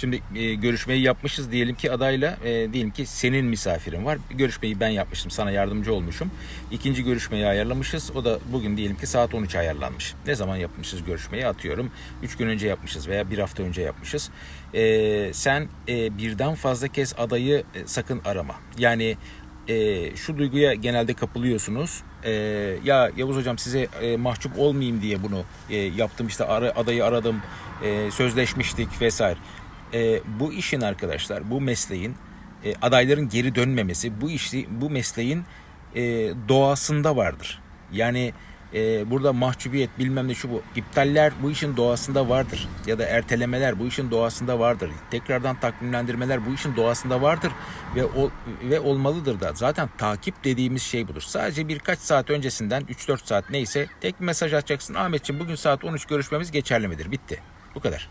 Şimdi e, görüşmeyi yapmışız diyelim ki adayla e, diyelim ki senin misafirin var. Görüşmeyi ben yapmıştım sana yardımcı olmuşum. İkinci görüşmeyi ayarlamışız. O da bugün diyelim ki saat 13 ayarlanmış. Ne zaman yapmışız görüşmeyi atıyorum. 3 gün önce yapmışız veya bir hafta önce yapmışız. E, sen e, birden fazla kez adayı e, sakın arama. Yani e, şu duyguya genelde kapılıyorsunuz. E, ya Yavuz hocam size e, mahcup olmayayım diye bunu e, yaptım işte ara, adayı aradım e, sözleşmiştik vesaire. E, bu işin arkadaşlar bu mesleğin e, adayların geri dönmemesi bu işi bu mesleğin e, doğasında vardır. Yani e, burada mahcubiyet bilmem ne şu bu iptaller bu işin doğasında vardır ya da ertelemeler bu işin doğasında vardır. Tekrardan takvimlendirmeler bu işin doğasında vardır ve o, ve olmalıdır da. Zaten takip dediğimiz şey budur. Sadece birkaç saat öncesinden 3-4 saat neyse tek mesaj atacaksın. Ahmetciğim bugün saat 13 görüşmemiz geçerli midir? Bitti. Bu kadar.